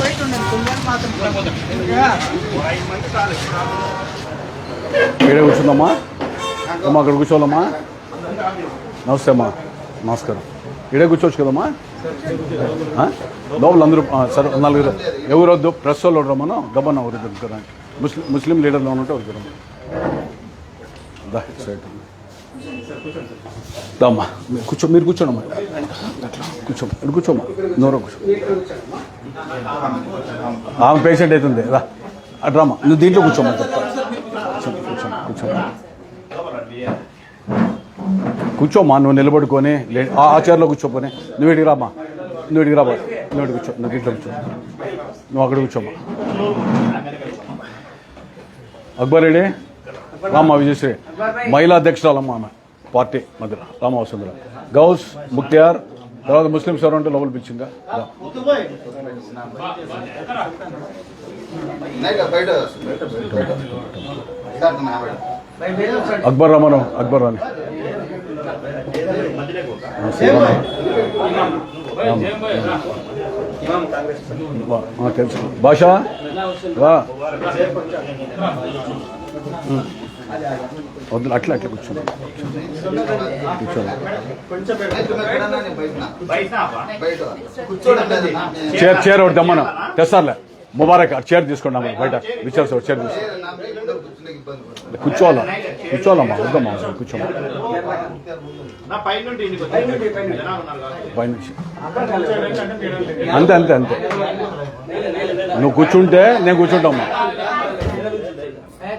బయట ఉండండి కొంచెం మాత్రం ఈడే కూర్చుందమ్మా? అమ్మా అక్కడ కూర్చోవాలమ్మా. నమస్తే అమ్మా. నమస్కారం. ఈడే కూర్చోవచ్చు కదమ్మా? లోపల అందరూ సరే నలుగురు. ఎవరు వద్దు? ప్రెస్ వాళ్ళు రమ్మను గబన్ ఎవరు దొరుకుతారా ముస్లిం ముస్లిం లీడర్లో ఉన్నట్టు ఎవరు దా సైడ్ దమ్మా కూర్చో మీరు కూర్చోండమ్మా కూర్చోమ్మా ఇక్కడ కూర్చోమ్మా నోరు కూర్చో. ఆమె పేషెంట్ అవుతుంది రా. అట్రామ్మా నువ్వు దీంట్లో కూర్చోమ్మా చెప్తా కూర్చోండి కూర్చోమా కూర్చోమ్మా నువ్వు నిలబడుకొని లే ఆ చైర్లో కూర్చోపోనే నువ్వు ఇడికి రామ్మా. నువ్వు ఇడికి రాబా నువ్వు ఇడికి కూర్చో నువ్వు ఇంట్లో కూర్చో. నువ్వు అక్కడ కూర్చోమ్మా అక్బర్ రెడ్డి విజయశ్రీ. మహిళా అధ్యక్షురాలమ్మ ఆమె. పార్టీ మధ్య రామ వసుంధర. గౌస్ ముక్తియార్ తర్వాత ముస్లిం సార్ అంటే లోపల పిలిచిందా అక్బర్ రమణం అక్బర్ రాని తెలుసు. భాష రా. వద్దు అట్లా అట్లా కూర్చోండి. కూర్చోండి. చైర్ చైర్ ఒకటి దమ్మను తెస్తారులే. ముబారక్ ఆ చైర్ తీసుకోండి అమ్మ బయట. విచార్స్ ఒక చైర్ తీసుకో కూర్చోవాలా? కూర్చోవాలమ్మా వద్దమ్మా కూర్చోమ్మా. పైనుంచి అంతే అంతే అంతే. నువ్వు కూర్చుంటే నేను కూర్చుంటామ్మా.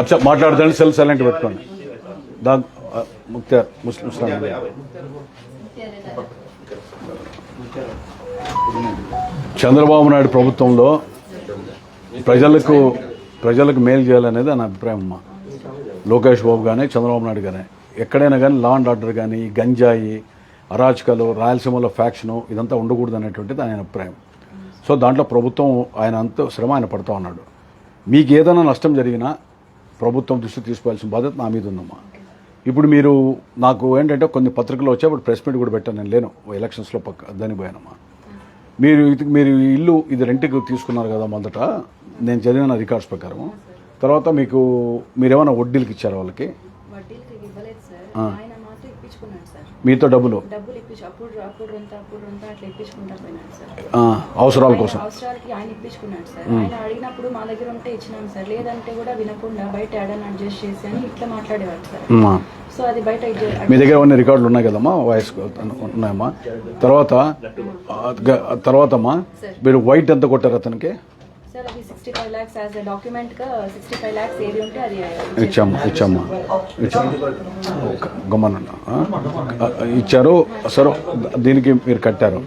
అచ్చా మాట్లాడదండి సెల్ సైలెంట్ పెట్టుకోండి. దా ఆ, ముక్తార్ ముస్లిం చంద్రబాబు నాయుడు ప్రభుత్వంలో ప్రజలకు ప్రజలకు మేలు చేయాలనేది నా అభిప్రాయం అమ్మా. లోకేష్ బాబు కానీ చంద్రబాబు నాయుడు కానీ ఎక్కడైనా కానీ లా అండ్ ఆర్డర్ కానీ గంజాయి అరాచకాలు రాయలసీమలో ఫ్యాక్షను ఇదంతా ఉండకూడదు అనేటువంటిది ఆయన అభిప్రాయం. సో దాంట్లో ప్రభుత్వం ఆయన అంత శ్రమ ఆయన పడుతూ ఉన్నాడు. మీకు ఏదైనా నష్టం జరిగినా ప్రభుత్వం దృష్టి తీసుకోవాల్సిన బాధ్యత నా మీద ఉందమ్మా. ఇప్పుడు మీరు నాకు ఏంటంటే కొన్ని పత్రికలు వచ్చాయి ఇప్పుడు ప్రెస్ మీట్ కూడా పెట్టాను నేను లేను. ఎలక్షన్స్లో పక్క దానికి పోయానమ్మా. మీరు ఇది మీరు ఇల్లు ఇది రెంట్కి తీసుకున్నారు కదా మొదట నేను చదివిన రికార్డ్స్ ప్రకారం. తర్వాత మీకు మీరేమైనా వడ్డీలకి ఇచ్చారు వాళ్ళకి వడ్డీలకి ఇవ్వలేదు సార్ ఆయన మాత్రం ఇప్పించుకున్నాడు సార్ మీతో డబ్బులు? డబ్బులు ఇప్పించు అప్పుడు అప్పుడు రొంత అప్పుడు రొంత అట్లా ఇప్పించుకుంటా పోయినాడు సార్. ఆ, అవసరాల కోసం. ఆయన అవసరాలకి ఆయన ఇప్పించుకున్నాడు సార్. ఆయన అడిగినప్పుడు మా దగ్గర ఉంటే ఇచ్చినాం సార్. లేదంటే కూడా వినకుండా బయట ఏడని అడ్జస్ట్ చేసి అని ఇట్లా మాట్లాడేవాడు సార్. అమ్మా. సో అది బయట ఇచ్చే- మీ దగ్గర ఉన్న రికార్డులు ఉన్నాయి కదమ్మా? వాయిస్ ఉన్నాయమ్మా? తర్వాత ఆ, గ- తర్వాత అమ్మా మీరు వైట్ ఎంత కొట్టారు అతనికి? సార్ అది sixty five lakhs as sixty five lakhs ఏది ఉంటే అది ఇచ్చామ్మా ఇచ్చామ్మా ఇచ్చాము. ఇచ్చారు. సరే దీనికి మీరు కట్టారు.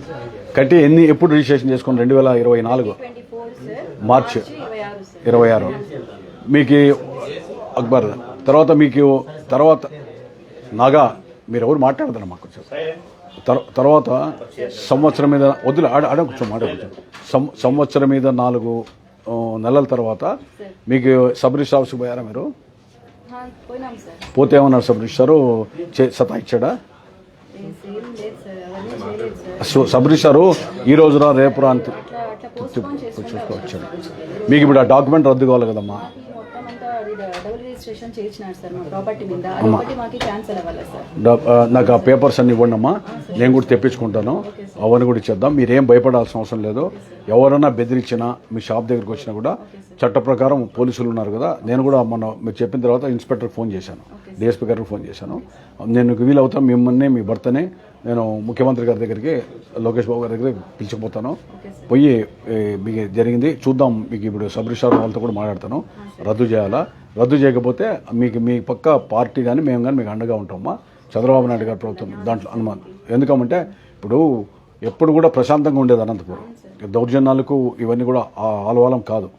కట్టి ఎన్ని ఎప్పుడు రిజిస్ట్రేషన్ చేసుకుని రెండు వేల ఇరవై నాలుగు. మార్చ్ ఇరవై ఆరు. మీకు అక్బర్ తర్వాత మీకు తర్వాత నాగా మీరు ఎవరు మాట్లాడతారు మాకు కొంచెం. తర్వాత సంవత్సరం మీద వద్దులే ఆడ ఆడ కూర్చో మాట కూర్చో. సంవత్సరం మీద నాలుగు నెలల తర్వాత మీకు సబ్ రిజిస్టర్ ఆఫీస్కి పోయారా మీరు? పోతే ఏమన్నారు సబ్ రిజిస్టారు చే సతా ఇచ్చాడా? ఏం సేమ్ లేదు సార్ అవన్నీ చేయలేదు సార్. సో సబ్ రిజిస్టారు ఈ రోజురా రేపురా అని చూసుకోవచ్చాడు మీకు ఇప్పుడు ఆ డాక్యుమెంట్ రద్దు కావాలి కదమ్మా మాకు ఈ మొత్తం అంతా అది డబుల్ రిజిస్ట్రేషన్ చేయించినారు సార్ మా ప్రాపర్టీ మీద. అది ఒకటి మాకు క్యాన్సిల్ అవ్వాలి సార్? నాకు ఆ పేపర్స్ అన్ని ఇవ్వండి అమ్మా నేను కూడా తెప్పించుకుంటాను. అవన్నీ కూడా ఇచ్చేద్దాం. మీరేం భయపడాల్సిన అవసరం లేదు. ఎవరైనా బెదిరించినా మీ షాప్ దగ్గరికి వచ్చినా కూడా చట్ట ప్రకారం పోలీసులు ఉన్నారు కదా నేను కూడా మొన్న మీరు చెప్పిన తర్వాత ఇన్స్పెక్టర్కి ఫోన్ చేశాను. డిఎస్పీ గారికి ఫోన్ చేశాను. నేను వీలవుతా మిమ్మల్ని మీ భర్తని నేను ముఖ్యమంత్రి గారి దగ్గరికి లోకేష్ బాబు గారి దగ్గరికి పిలిచిపోతాను. పోయి మీకు జరిగింది. చూద్దాం మీకు ఇప్పుడు సబ్ రిజిస్టార్ వాళ్ళతో కూడా మాట్లాడతాను. రద్దు చేయాలా? రద్దు చేయకపోతే మీకు మీ పక్క పార్టీ కానీ మేము కానీ మీకు అండగా ఉంటామా? చంద్రబాబు నాయుడు గారి ప్రభుత్వం దాంట్లో అనుమానం. ఎందుకమంటే ఇప్పుడు ఎప్పుడు కూడా ప్రశాంతంగా ఉండేది అనంతపురం. దౌర్జన్యాలకు ఇవన్నీ కూడా ఆలవాలం కాదు.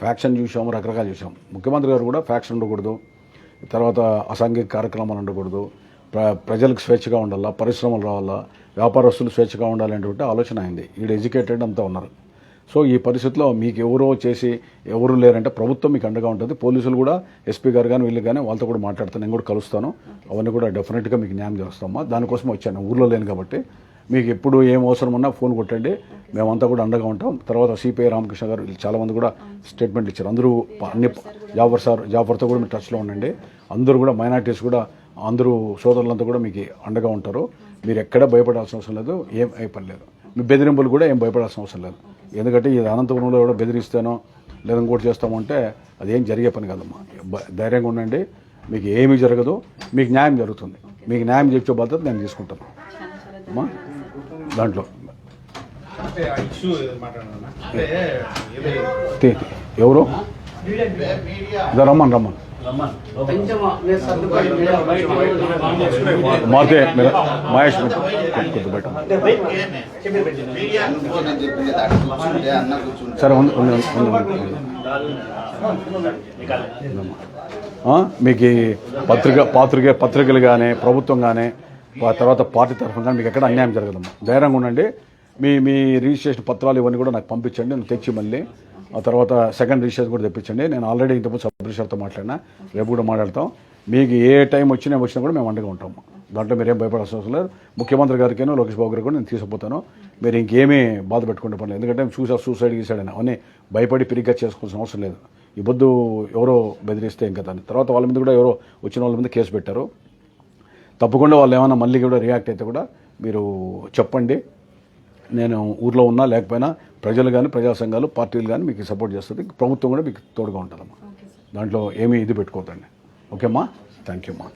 ఫ్యాక్షన్ చూసాము రకరకాలు చూసాం ముఖ్యమంత్రి గారు కూడా ఫ్యాక్షన్ ఉండకూడదు. తర్వాత అసాంఘిక కార్యక్రమాలు ఉండకూడదు. ప్ర ప్రజలకు స్వేచ్ఛగా ఉండాలా? పరిశ్రమలు రావాలా? వ్యాపారస్తులు స్వేచ్ఛగా ఉండాలనేటువంటి ఆలోచన అయింది. ఈడు ఎడ్యుకేటెడ్ అంతా ఉన్నారు. సో ఈ పరిస్థితిలో మీకు ఎవరో చేసి ఎవరు లేరంటే ప్రభుత్వం మీకు అండగా ఉంటుంది. పోలీసులు కూడా ఎస్పీ గారు కానీ వీళ్ళు కానీ వాళ్ళతో కూడా మాట్లాడతాను. నేను కూడా కలుస్తాను. అవన్నీ కూడా డెఫినెట్గా మీకు న్యాయం చేస్తామా? దానికోసం వచ్చాను. ఊర్లో లేను కాబట్టి. మీకు ఎప్పుడు ఏం అవసరం ఉన్నా ఫోన్ కొట్టండి. మేమంతా కూడా అండగా ఉంటాం. తర్వాత సిపిఐ రామకృష్ణ గారు వీళ్ళు చాలామంది కూడా స్టేట్మెంట్ ఇచ్చారు. అందరూ అన్ని జాఫర్ సార్ జాఫర్తో కూడా మీరు టచ్లో ఉండండి. అందరూ కూడా మైనార్టీస్ కూడా అందరూ సోదరులంతా కూడా మీకు అండగా ఉంటారు. మీరు ఎక్కడ భయపడాల్సిన అవసరం లేదు. ఏం అయి పని లేదు. మీ బెదిరింపులు కూడా ఏం భయపడాల్సిన అవసరం లేదు. ఎందుకంటే ఇది అనంతపురంలో కూడా బెదిరిస్తానో లేదా ఇంకోటి చేస్తామంటే అదేం జరిగే పని కాదమ్మా. ధైర్యంగా ఉండండి. మీకు ఏమీ జరగదు. మీకు న్యాయం జరుగుతుంది. మీకు న్యాయం చెప్పే బాధ్యత నేను తీసుకుంటాను. అమ్మా దాంట్లో. ఎవరు? రమ్మని రమ్మని. మారుతే మహేష్ కొద్ది బయట సరే మీకు పత్రిక పాత్రిక పత్రికలు కానీ ప్రభుత్వం కానీ తర్వాత పార్టీ తరఫున కానీ మీకు ఎక్కడ అన్యాయం జరగదమ్మా. ధైర్యంగా ఉండండి. మీ మీ రిజిస్ట్రేషన్ పత్రాలు ఇవన్నీ కూడా నాకు పంపించండి నేను తెచ్చి మళ్ళీ ఆ తర్వాత సెకండ్ రిజిస్ట్రేషన్ కూడా తెప్పించండి. నేను ఆల్రెడీ ఇంతకుముందు సబ్ రిజిస్టర్తో మాట్లాడినా. రేపు కూడా మాట్లాడతాం. మీకు ఏ టైం వచ్చినా వచ్చినా కూడా మేము అండగా ఉంటాము. దాంట్లో మీరేం భయపడాల్సిన అవసరం లేదు. ముఖ్యమంత్రి గారికేనో లోకేష్ బాబు గారికి కూడా నేను తీసుకుపోతాను. మీరు ఇంకేమీ బాధ పెట్టుకుంటే పని ఎందుకంటే చూసా సూసైడ్ గీసాడు అవన్నీ భయపడి పిరిగ్గా చేసుకోవాల్సిన అవసరం లేదు. ఈ బొద్దు ఎవరో బెదిరిస్తే ఇంకా దాన్ని. తర్వాత వాళ్ళ మీద కూడా ఎవరో వచ్చిన వాళ్ళ మీద కేసు పెట్టారు. తప్పకుండా వాళ్ళు ఏమైనా మళ్ళీ కూడా రియాక్ట్ అయితే కూడా మీరు చెప్పండి. నేను ఊర్లో ఉన్నా లేకపోయినా ప్రజలు కానీ ప్రజా సంఘాలు పార్టీలు కానీ మీకు సపోర్ట్ చేస్తుంది. ప్రభుత్వం కూడా మీకు తోడుగా ఉంటుందమ్మా. దాంట్లో ఏమీ ఇది పెట్టుకోవద్దండి. ఓకేమ్మా? థ్యాంక్ యూ అమ్మా